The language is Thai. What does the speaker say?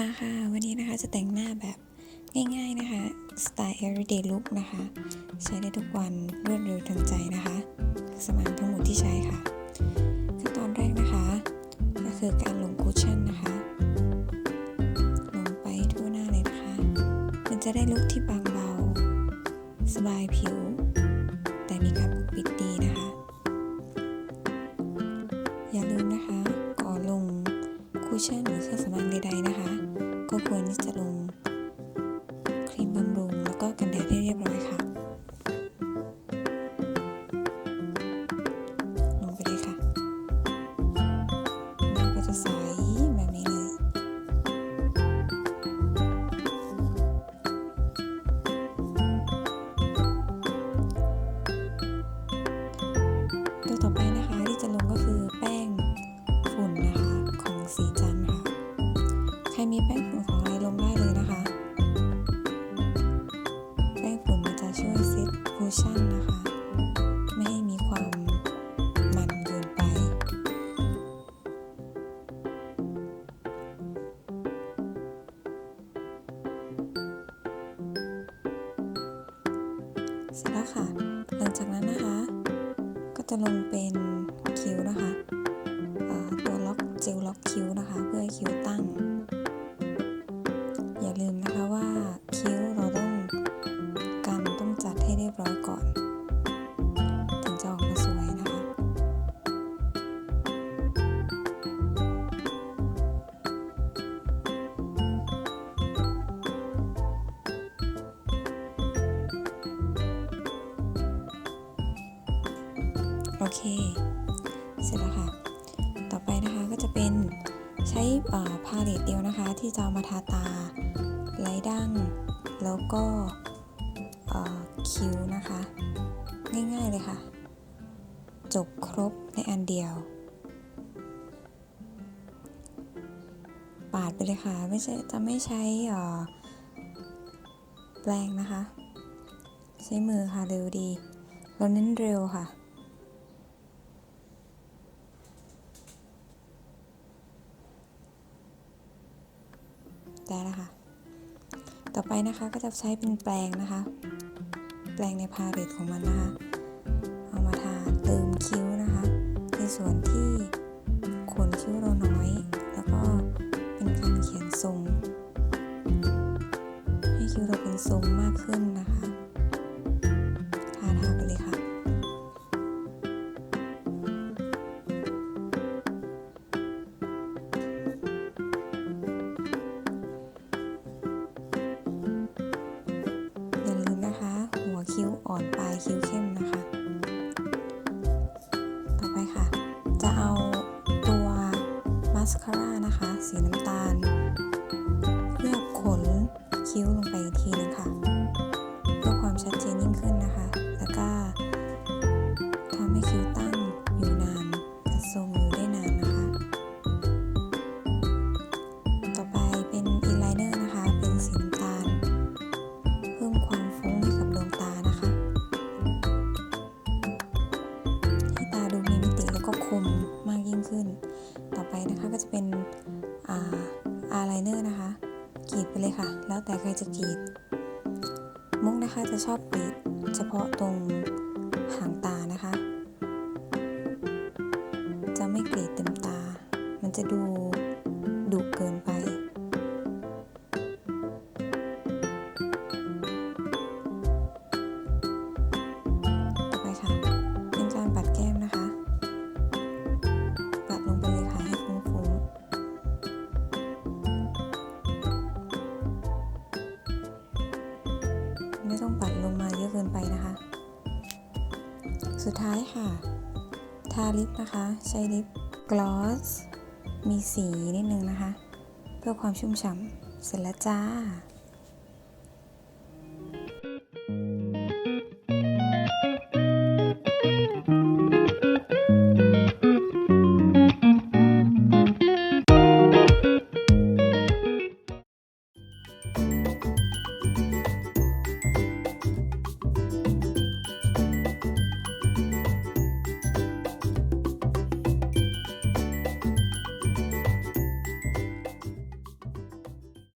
มาค่ะ วันนี้นะคะจะแต่งหน้าแบบง่ายๆนะคะ สไตล์ everyday look นะคะ ใช้ได้ทุกวันรวดเร็วทันใจนะคะสมานทั้งหมดที่ใช้ค่ะ ขั้นตอนแรกนะคะ ก็คือการลงคุชชั่นนะคะ ลงไปทั่วหน้าเลยนะคะ มันจะได้ลุคที่บางเบา สบายผิว แต่มีการปกปิดดีนะคะ คุชชั่นหรือเครื่องสำอางใดๆนะคะ ก็ควรที่จะลงครีมบำรุงแล้วก็กันแดดให้เรียบร้อยค่ะ ชั่นนะคะ ไม่ให้มีความมันเกินไป เสร็จแล้วค่ะ หลังจากนั้นนะคะ ก็จะลงเป็นคิ้วนะคะตัวล็อกเจลล็อกคิ้วนะคะ เพื่อคิ้วตั้ง อย่าลืมนะคะว่าคิ้ว อเค เสร็จแล้วค่ะ ต่อไปนะคะก็จะเป็นใช้พาเลตเดียวนะคะ ที่จะมาทาตาไล่ดั้งแล้วก็คิ้วนะคะ ง่ายๆเลยค่ะ จบครบในอันเดียว ปาดไปเลยค่ะ ไม่ใช่จะไม่ใช่แปรงนะคะ ใช้มือค่ะเร็วดี เราเน้นเร็วค่ะ ได้แล้วค่ะ ต่อไปนะคะก็จะใช้เป็นแปรงนะคะ แปรงในพาเลตของมันนะคะ เอามาทาเติมคิ้วนะคะ ในส่วนที่ อ่อนปลายคิ้วเข้มนะคะ ต่อไปค่ะ จะเอาตัวมาสคาร่านะคะ สีน้ำตาลเพื่อขนคิ้วลงไปอีกทีนึงค่ะ เพื่อความชัดเจนยิ่งขึ้นายเนอร์นะคะกรีดไปเลยค่ะ แล้วแต่ใครจะกรีด มุกนะคะจะชอบกรีดเฉพาะตรงหางตานะคะ จะไม่กรีดเต็มตา มันจะดูดุเกินไป ต้องปัดลงมาเยอะเกินไปนะคะ สุดท้ายค่ะ ทาลิปนะคะ ใช้ลิปกลอส มีสีนิดนึงนะคะ เพื่อความชุ่มฉ่ำเสร็จแล้วจ้า